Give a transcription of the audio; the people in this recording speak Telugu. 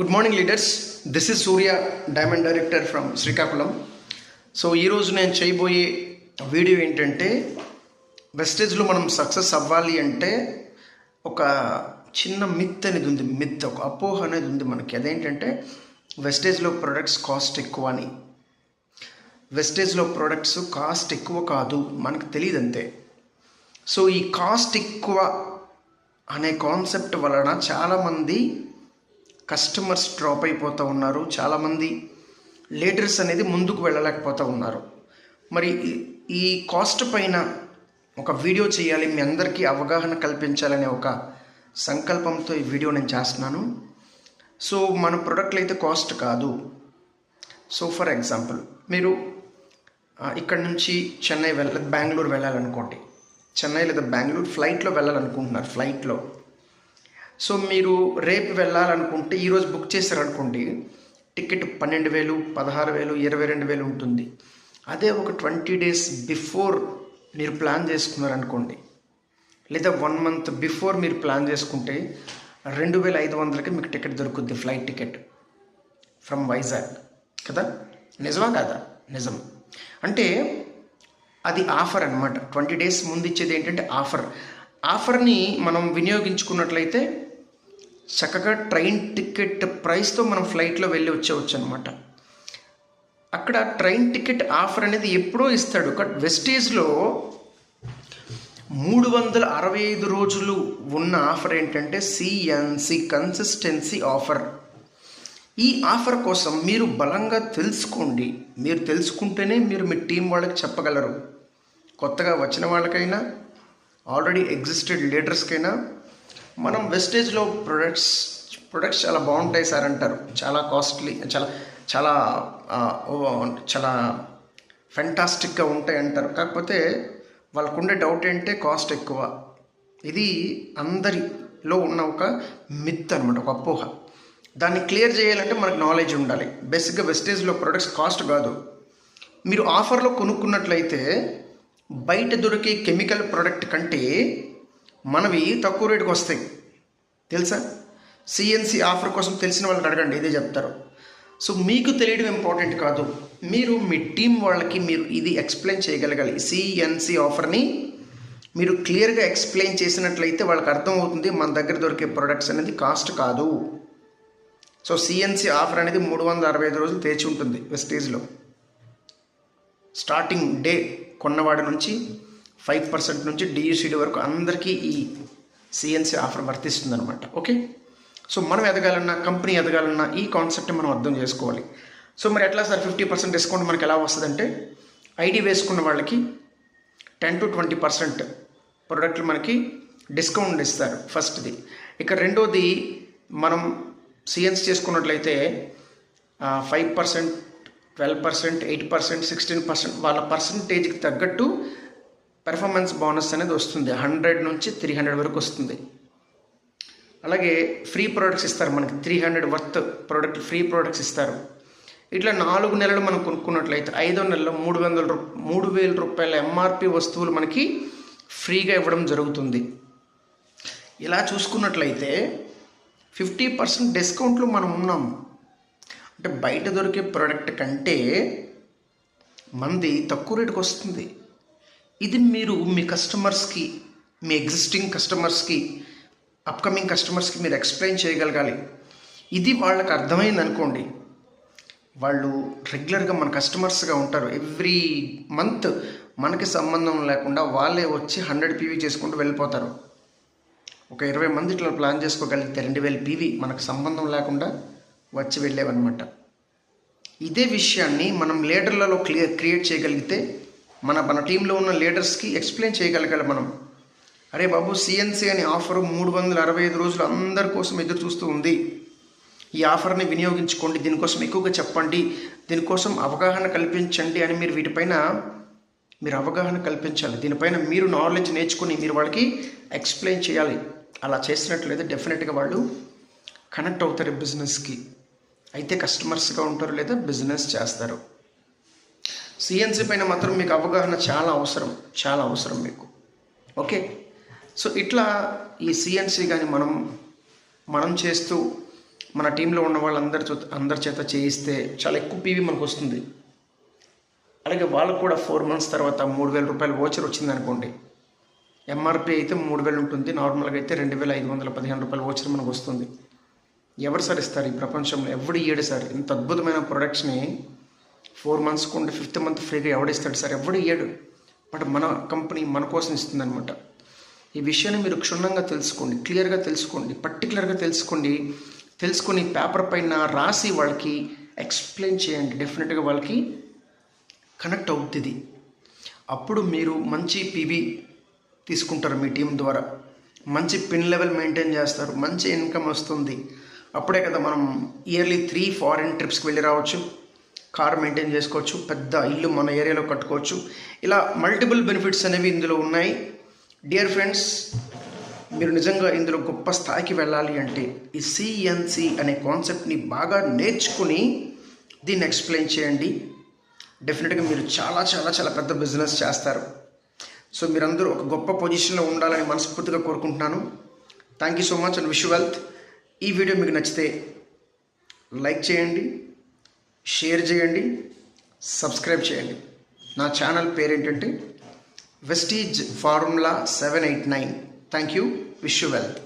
Good morning leaders this is Surya diamond director from Srikakulam so ఈరోజు నేను చేయబోయే వీడియో ఏంటంటే వెస్టేజ్లో మనం సక్సెస్ అవ్వాలి అంటే ఒక చిన్న మిత్ అనేది ఉంది మిత్ ఒక అపోహ అనేది ఉంది మనకి. అదేంటంటే వెస్టేజ్లో ప్రొడక్ట్స్ కాస్ట్ ఎక్కువ అని. వెస్టేజ్లో ప్రొడక్ట్స్ కాస్ట్ ఎక్కువ కాదు మనకు తెలియదు అంతే. సో ఈ కాస్ట్ ఎక్కువ అనే కాన్సెప్ట్ వలన చాలామంది కస్టమర్స్ డ్రాప్ అయిపోతూ ఉన్నారు. చాలామంది లీడర్స్ అనేది ముందుకు వెళ్ళలేకపోతూ ఉన్నారు. మరి ఈ- ఈ కాస్ట్ పైన ఒక వీడియో చేయాలి మీ అందరికీ అవగాహన కల్పించాలనే ఒక సంకల్పంతో ఈ వీడియో నేను చేస్తున్నాను. సో మన ప్రొడక్ట్లు అయితే కాస్ట్ కాదు. సో ఫర్ ఎగ్జాంపుల్ మీరు ఇక్కడ నుంచి చెన్నై వెళ్ళ బెంగళూరు వెళ్ళాలనుకోండి. చెన్నై లేదా బెంగళూరు ఫ్లైట్లో వెళ్ళాలనుకుంటున్నారు ఫ్లైట్లో సో మీరు రేపు వెళ్ళాలనుకుంటే ఈరోజు బుక్ చేశారనుకోండి టికెట్ పన్నెండు వేలు పదహారు వేలు ఇరవై రెండు వేలు ఉంటుంది. అదే ఒక ట్వంటీ డేస్ బిఫోర్ మీరు ప్లాన్ చేసుకున్నారనుకోండి లేదా వన్ మంత్ బిఫోర్ మీరు ప్లాన్ చేసుకుంటే రెండు వేల ఐదు వందలకి మీకు టికెట్ దొరుకుద్ది ఫ్లైట్ టికెట్ ఫ్రమ్ వైజాగ్. కదా? నిజమా కాదా? నిజం. అంటే అది ఆఫర్ అన్నమాట. ట్వంటీ డేస్ ముందు ఇచ్చేది ఏంటంటే ఆఫర్. ఆఫర్ని మనం వినియోగించుకున్నట్లయితే చక్కగా ట్రైన్ టికెట్ ప్రైస్తో మనం ఫ్లైట్లో వెళ్ళి వచ్చేవచ్చు అనమాట అక్కడ ట్రైన్ టికెట్ ఆఫర్ అనేది ఎప్పుడో ఇస్తాడు. బట్ వెస్టేజ్లో మూడు వందల అరవై ఐదు రోజులు ఉన్న ఆఫర్ ఏంటంటే సిఎన్సి కన్సిస్టెన్సీ ఆఫర్. ఈ ఆఫర్ కోసం మీరు బలంగా తెలుసుకోండి. మీరు తెలుసుకుంటేనే మీరు మీ టీం వాళ్ళకి చెప్పగలరు. కొత్తగా వచ్చిన వాళ్ళకైనా ఆల్రెడీ ఎగ్జిస్టెడ్ లీడర్స్కైనా మనం వెస్టేజ్లో ప్రొడక్ట్స్ ప్రొడక్ట్స్ చాలా బాగుంటాయి సార్ అంటారు. చాలా కాస్ట్లీ చాలా చాలా చాలా ఫెంటాస్టిక్గా ఉంటాయి అంటారు. కాకపోతే వాళ్ళకు ఉండే డౌట్ ఏంటంటే కాస్ట్ ఎక్కువ. ఇది అందరిలో ఉన్న ఒక మిత్ అనమాట ఒక అపోహ. దాన్ని క్లియర్ చేయాలంటే మనకు నాలెడ్జ్ ఉండాలి. బేసిక్గా వెస్టేజ్లో ప్రొడక్ట్స్ కాస్ట్ కాదు. మీరు ఆఫర్లో కొనుక్కున్నట్లయితే బయట దొరికే కెమికల్ ప్రోడక్ట్ కంటే మనవి తక్కువ రేటుకి వస్తాయి. తెలుసా? సిఎన్సి ఆఫర్ కోసం తెలిసిన వాళ్ళకి అడగండి ఇదే చెప్తారు. సో మీకు తెలియడం ఇంపార్టెంట్ కాదు. మీరు మీ టీం వాళ్ళకి మీరు ఇది ఎక్స్ప్లెయిన్ చేయగలగాలి. సిఎన్సి ఆఫర్ని మీరు క్లియర్గా ఎక్స్ప్లెయిన్ చేసినట్లయితే వాళ్ళకి అర్థమవుతుంది మన దగ్గర దొరికే ప్రొడక్ట్స్ అనేది కాస్ట్ కాదు. సో సిఎన్సి ఆఫర్ అనేది మూడు వందల అరవై ఐదు రోజులు తెచ్చి ఉంటుంది వెస్టేజ్లో. స్టార్టింగ్ డే కొన్నవాడి నుంచి ఫైవ్ పర్సెంట్ నుంచి డిఈసిడి వరకు అందరికీ ఈ సిఎన్సి ఆఫర్ వర్తిస్తుంది అనమాట ఓకే? సో మనం ఎదగాలన్నా కంపెనీ ఎదగాలన్నా ఈ కాన్సెప్ట్ మనం అర్థం చేసుకోవాలి. సో మరి ఎట్లా సార్ ఫిఫ్టీ పర్సెంట్ డిస్కౌంట్ మనకి ఎలా వస్తుందంటే ఐడి వేసుకున్న వాళ్ళకి టెన్ టు ట్వంటీ పర్సెంట్ ప్రోడక్ట్లు మనకి డిస్కౌంట్ ఇస్తారు ఫస్ట్ది. ఇక రెండోది మనం సిఎన్స్ చేసుకున్నట్లయితే five percent twelve percent eight percent sixteen percent వాళ్ళ పర్సంటేజ్కి తగ్గట్టు పెర్ఫార్మెన్స్ బోనస్ అనేది వస్తుంది. హండ్రెడ్ నుంచి త్రీ హండ్రెడ్ వరకు వస్తుంది. అలాగే ఫ్రీ ప్రోడక్ట్స్ ఇస్తారు మనకి. Three hundred worth product free products ఇస్తారు. ఇట్లా నాలుగు నెలలు మనం కొనుక్కున్నట్లయితే ఐదో నెలలో మూడు వందల రూ మూడు వేల రూపాయల ఎంఆర్పి వస్తువులు మనకి ఫ్రీగా ఇవ్వడం జరుగుతుంది. ఇలా చూసుకున్నట్లయితే ఫిఫ్టీ పర్సెంట్ డిస్కౌంట్లు మనం ఉన్నాం. అంటే బయట దొరికే ప్రోడక్ట్ కంటే మంది తక్కువ రేటుకి వస్తుంది. ఇది మీరు మీ కస్టమర్స్కి మీ ఎగ్జిస్టింగ్ కస్టమర్స్కి అప్కమింగ్ కస్టమర్స్కి మీరు ఎక్స్ప్లెయిన్ చేయగలగాలి. ఇది వాళ్ళకి అర్థమైంది అనుకోండి. వాళ్ళు రెగ్యులర్గా మన కస్టమర్స్గా ఉంటారు. ఎవ్రీ మంత్ మనకి సంబంధం లేకుండా వాళ్ళే వచ్చి హండ్రెడ్ పీవీ చేసుకుంటూ వెళ్ళిపోతారు. ఒక ఇరవై మంది ఇట్లా ప్లాన్ చేసుకోగలిగితే రెండు వేల పీవీ మనకు సంబంధం లేకుండా వచ్చి వెళ్ళేవన్నమాట. ఇదే విషయాన్ని మనం లీడర్లలో క్లియర్ క్రియేట్ చేయగలిగితే మన మన టీంలో ఉన్న లీడర్స్కి ఎక్స్ప్లెయిన్ చేయగలగాలి మనం. అరే బాబు సిఎన్సీ అనే ఆఫర్ మూడు వందల అరవై ఐదు రోజులు అందరి కోసం ఎదురు చూస్తూ ఉంది. ఈ ఆఫర్ని వినియోగించుకోండి. దీనికోసం ఎక్కువగా చెప్పండి. దీనికోసం అవగాహన కల్పించండి అని మీరు వీటిపైన మీరు అవగాహన కల్పించాలి. దీనిపైన మీరు నాలెడ్జ్ నేర్చుకుని మీరు వాళ్ళకి ఎక్స్ప్లెయిన్ చేయాలి. అలా చేసినట్లయితే డెఫినెట్గా వాళ్ళు కనెక్ట్ అవుతారు బిజినెస్కి. అయితే కస్టమర్స్గా ఉంటారు లేదా బిజినెస్ చేస్తారు. సిఎన్సీ పైన మాత్రం మీకు అవగాహన చాలా అవసరం చాలా అవసరం మీకు. ఓకే? సో ఇట్లా ఈ సిఎన్సి కానీ మనం మనం చేస్తూ మన టీంలో ఉన్న వాళ్ళందరి చూ అందరి చేత చేయిస్తే చాలా ఎక్కువ పీవీ మనకు వస్తుంది. అలాగే వాళ్ళకు కూడా ఫోర్ మంత్స్ తర్వాత మూడు వేల రూపాయల ఓచర్ వచ్చింది అనుకోండి. ఎంఆర్పి అయితే మూడు వేలు ఉంటుంది నార్మల్గా అయితే రెండు వేల ఐదు వందల పదిహేను రూపాయల ఓచర్ మనకు వస్తుంది. ఎవరు సార్ ఇస్తారు ఈ ప్రపంచంలో? ఎవడు ఇయ్యడు సార్? ఇంత అద్భుతమైన ప్రొడక్ట్స్ని ఫోర్ మంత్స్కి ఉంటే ఫిఫ్త్ మంత్ ఫ్రీగా ఎవడిస్తాడు సార్? ఎవడు ఇయ్యాడు. బట్ మన కంపెనీ మన కోసం ఇస్తుందనమాట ఈ విషయాన్ని మీరు క్షుణ్ణంగా తెలుసుకోండి క్లియర్గా తెలుసుకోండి పర్టికులర్గా తెలుసుకోండి. తెలుసుకొని పేపర్ పైన రాసి వాళ్ళకి ఎక్స్ప్లెయిన్ చేయండి. డెఫినెట్గా వాళ్ళకి కనెక్ట్ అవుతుంది. అప్పుడు మీరు మంచి పీబీ తీసుకుంటారు మీ టీం ద్వారా. మంచి పిన్ లెవెల్ మెయింటైన్ చేస్తారు. మంచి ఇన్కమ్ వస్తుంది. అప్పుడే కదా మనం ఇయర్లీ త్రీ ఫారిన్ ట్రిప్స్కి వెళ్ళి రావచ్చు. కార్ మెయింటైన్ చేసుకోవచ్చు పెద్ద ఇల్లు మన ఏరియాలో కట్టుకోవచ్చు. ఇలా మల్టిపుల్ బెనిఫిట్స్ అనేవి ఇందులో ఉన్నాయి. డియర్ ఫ్రెండ్స్ మీరు నిజంగా ఇందులో గొప్ప స్థాయికి వెళ్ళాలి అంటే ఈ సిఎన్సి అనే కాన్సెప్ట్ని బాగా నేర్చుకుని దీన్ని ఎక్స్ప్లెయిన్ చేయండి. డెఫినెట్గా మీరు చాలా చాలా చాలా పెద్ద బిజినెస్ చేస్తారు. సో మీరందరూ ఒక గొప్ప పొజిషన్లో ఉండాలని మనస్ఫూర్తిగా కోరుకుంటున్నాను. Thank you so much and wish wealth ఈ వీడియో మీకు నచ్చితే లైక్ చేయండి. షేర్ చేయండి సబ్స్క్రైబ్ చేయండి. నా ఛానల్ పేరు ఏంటంటే Vestige formula seven eight nine. Thank you wish you wealth